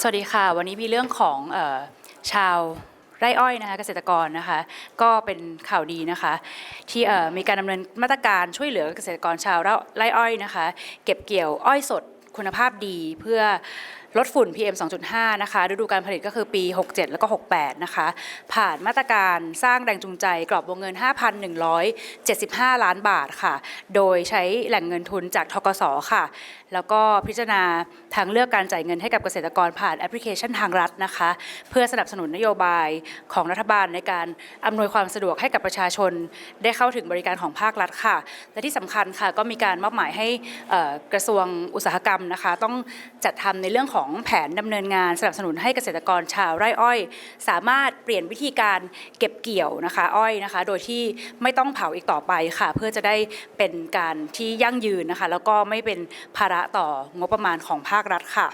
สวัสดีค่ะ วันนี้มีเรื่องของชาวไร่อ้อยนะคะเกษตรกรนะคะ ก็เป็นข่าวดีนะคะ ที่มีการดำเนินมาตรการช่วยเหลือเกษตรกรชาวไร่อ้อยนะคะ เก็บเกี่ยวอ้อยสดคุณภาพดีเพื่อลดฝุ่น PM 2.5 นะคะฤดูการผลิตก็คือปี 67 แล้วก็ 68 นะคะ ผ่านมาตรการสร้างแรงจูงใจกรอบวงเงิน 5,175 ล้านบาทค่ะ โดยใช้แหล่งเงินทุนจากทกสค่ะ แล้วก็พิจารณาทางเลือกการจ่ายเงินให้กับเกษตรกรผ่านแอปพลิเคชันทางรัฐนะคะ เพื่อสนับสนุนนโยบายของรัฐบาลในการอำนวยความสะดวกให้กับประชาชน ได้เข้าถึงบริการของภาครัฐค่ะ และที่สำคัญค่ะก็มีการมอบหมายให้กระทรวงอุตสาหกรรมนะคะ ต้องจัดทำในเรื่องของของแผนดำเนินงานสนับสนุนให้เกษตรกรชาวไร่อ้อย สามารถเปลี่ยนวิธีการเก็บเกี่ยวนะคะอ้อยนะคะ โดยที่ไม่ต้องเผาอีกต่อไปค่ะ เพื่อจะได้เป็นการที่ยั่งยืนนะคะ แล้วก็ไม่เป็นภาระต่องบประมาณของภาครัฐค่ะ